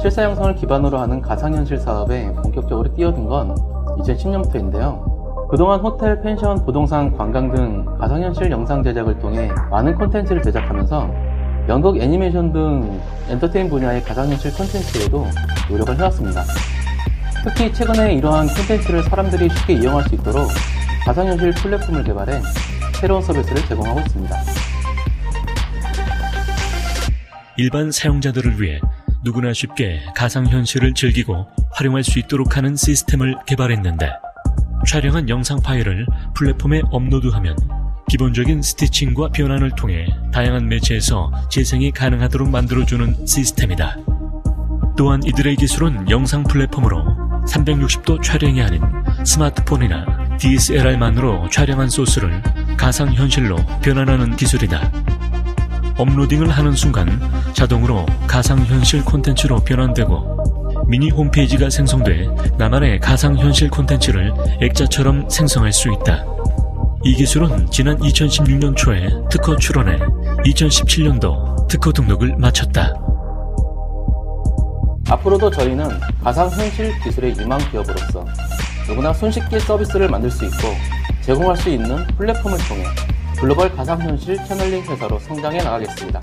실사 영상을 기반으로 하는 가상현실 사업에 본격적으로 뛰어든 건 2010년부터인데요. 그동안 호텔, 펜션, 부동산, 관광 등 가상현실 영상 제작을 통해 많은 콘텐츠를 제작하면서 연극, 애니메이션 등 엔터테인 분야의 가상현실 콘텐츠에도 노력을 해왔습니다. 특히 최근에 이러한 콘텐츠를 사람들이 쉽게 이용할 수 있도록 가상현실 플랫폼을 개발해 새로운 서비스를 제공하고 있습니다. 일반 사용자들을 위해 누구나 쉽게 가상현실을 즐기고 활용할 수 있도록 하는 시스템을 개발했는데 촬영한 영상 파일을 플랫폼에 업로드하면 기본적인 스티칭과 변환을 통해 다양한 매체에서 재생이 가능하도록 만들어주는 시스템이다. 또한 이들의 기술은 영상 플랫폼으로 360도 촬영이 아닌 스마트폰이나 DSLR만으로 촬영한 소스를 가상현실로 변환하는 기술이다. 업로딩을 하는 순간 자동으로 가상현실 콘텐츠로 변환되고 미니 홈페이지가 생성돼 나만의 가상현실 콘텐츠를 액자처럼 생성할 수 있다. 이 기술은 지난 2016년 초에 특허 출원해 2017년도 특허 등록을 마쳤다. 앞으로도 저희는 가상현실 기술의 유망 기업으로서 누구나 손쉽게 서비스를 만들 수 있고 제공할 수 있는 플랫폼을 통해 글로벌 가상현실 채널링 회사로 성장해 나가겠습니다.